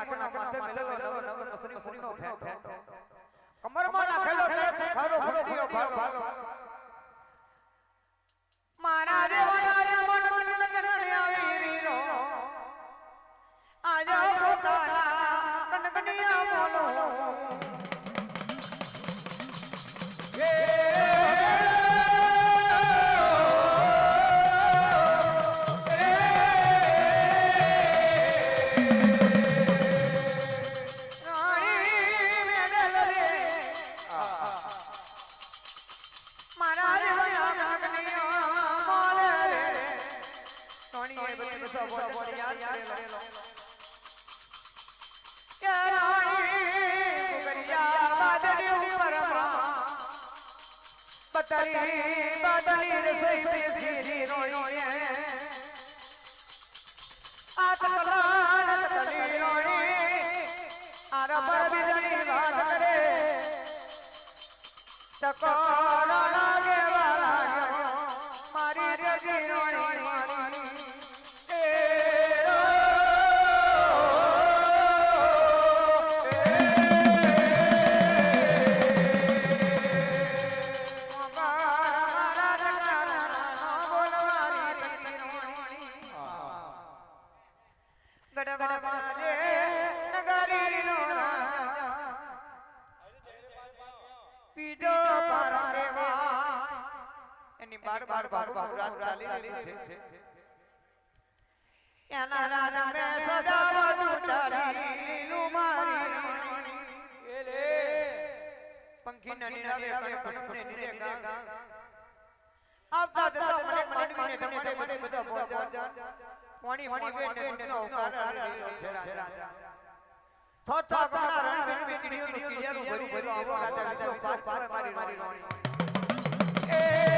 না কেন পাশে মেলে بابا نيرسي سي سي એના રાજા મે સજાવાનું ટળીનું મારી. એલે. પંખી નની રાવે હવે કસને નીરે ગા આવતા દતા મને માંડવીને ઘણે ઘણે બધા બોજા પાણી પાણી વે ને નો કારણ છે રાજા. થોથા ગણા રણ રણ મે ચીડીઓ નું કિડિયાનું ભરી ભરી આવો રાજા રાજા પાર પાર મારી મારી રોણી એ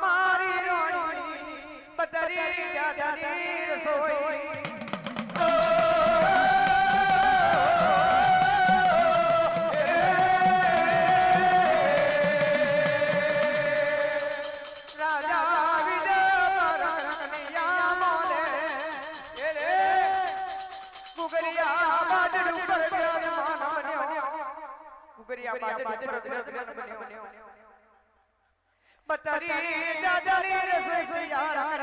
મારી રોણી બદરી જાદરી રસોઈ. કર્યા બાજરી પર રત્ન બન્યો બતરી જાજલી રસોઈ સુયારા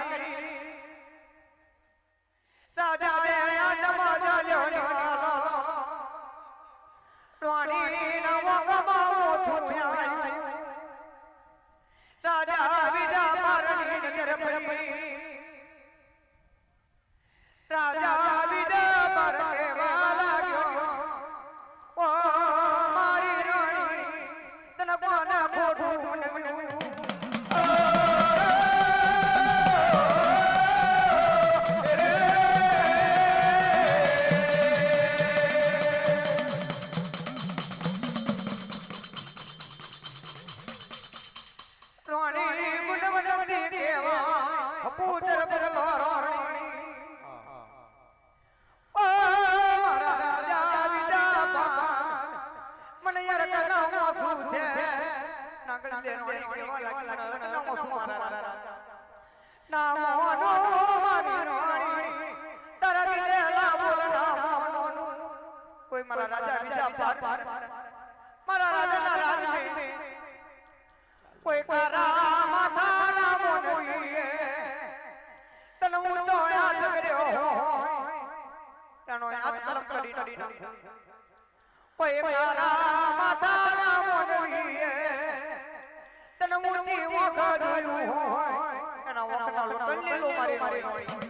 રાજા વિજા મારની મારા રાજા બીજા પાર. મારા રાજાના રાજ મે કોઈ કારા માથા રામો મોઈએ તન ઊંચો યાદ કર્યો હોય. તનો યાદ તરફ કરી કરી નાખો. કોઈ કારા માથા રામો મોઈએ તન ઊંચી ઓખા જોયું હોય. એના ઓખના લોટલી લો મારી મારી રોણી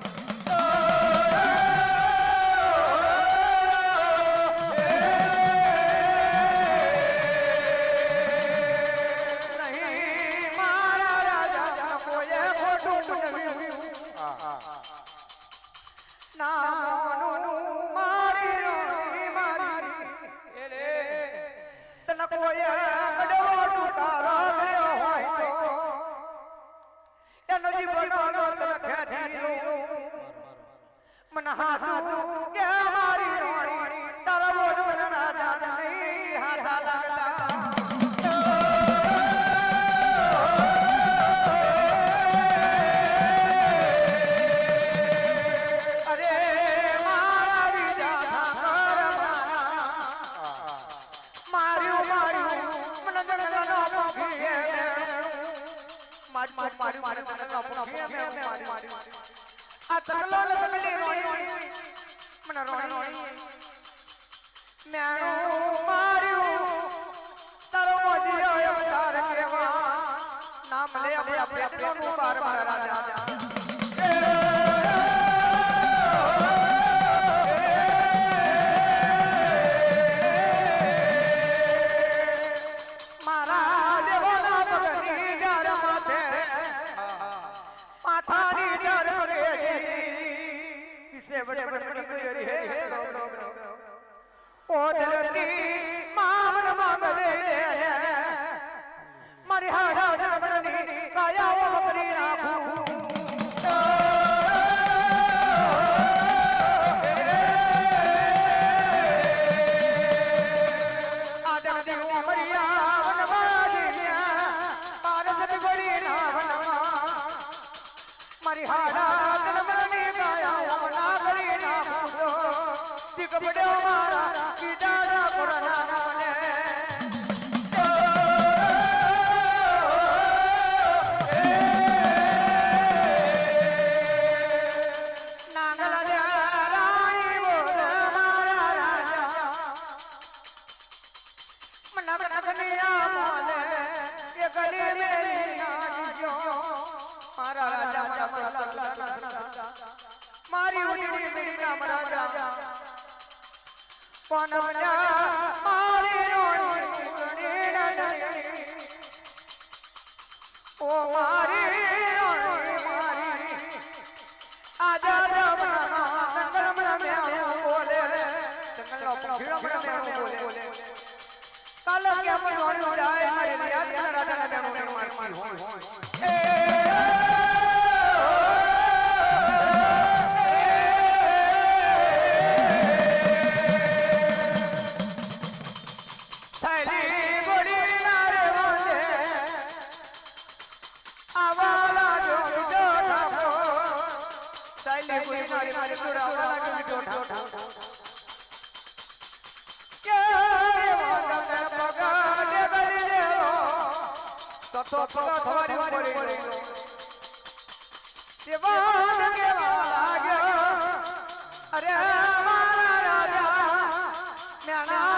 નામ લે આપણે પેટનો નું બાર મહારાજા કાલે કેમ રોણી ઉડાય મારે રાજા રાજા રાજા રોણી મારતી હોય હોય તો થોડા થવાની પડી ગયો દેવાન કેવા લાગ્યો અરે મારા રાજા મેણા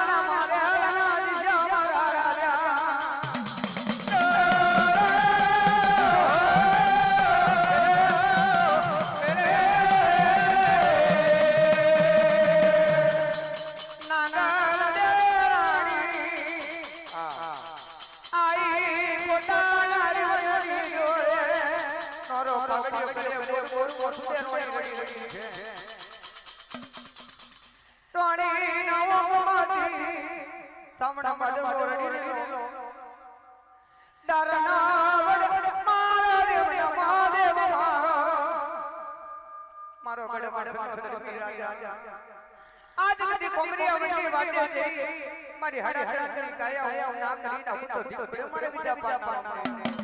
સુતે રોણી વડી વડી છે રોણી નવો કમાતી સમણ મદ મોરડી લો વડ મારો દેવ મહાદેવ મારો મારો ગડ વડ સદરી રાજા. આજ બધી કોમરી આવડી વાટે જઈ મારી હડા હડા કરી કાયા હું ના કરી ના હું તો મારે બીજા પાના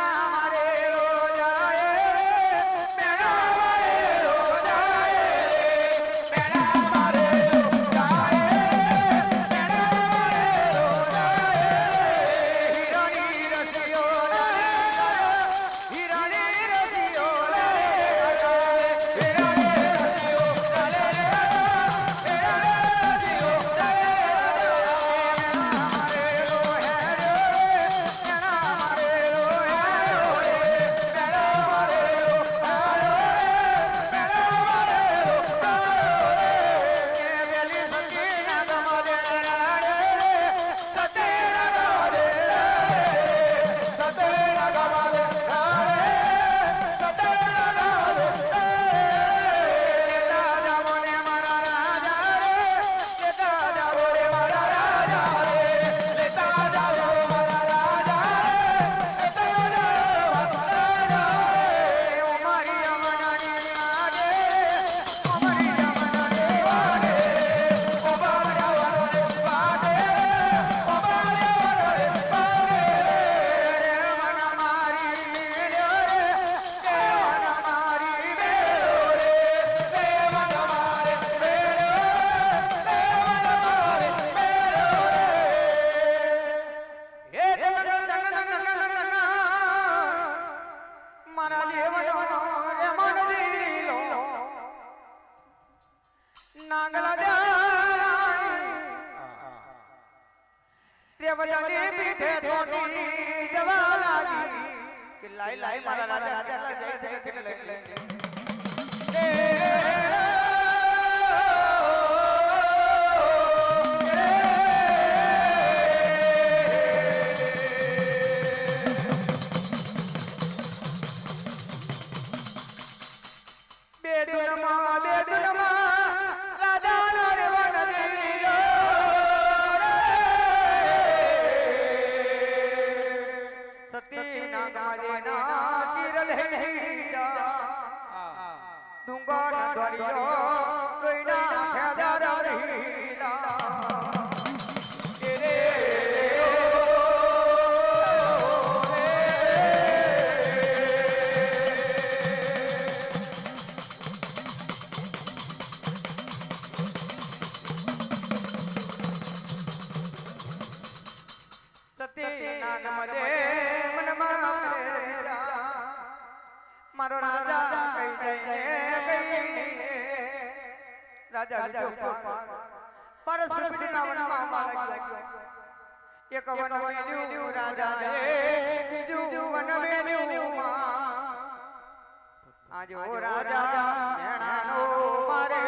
મેણા દેવજાની પીઠે થોડી જવા લાગી કે લાઈ લાઈ મારા રાજા રાજા જય જય લઈ લઈ ડુંગર દ્વારિયો લોઈના રાજા વિજો પરસ પીડીના વનમાં માલા લાગ્યો. એક વન મેલ્યું રાજા બીજું વન મેલ્યું આજો રાજા મેણાનો મારે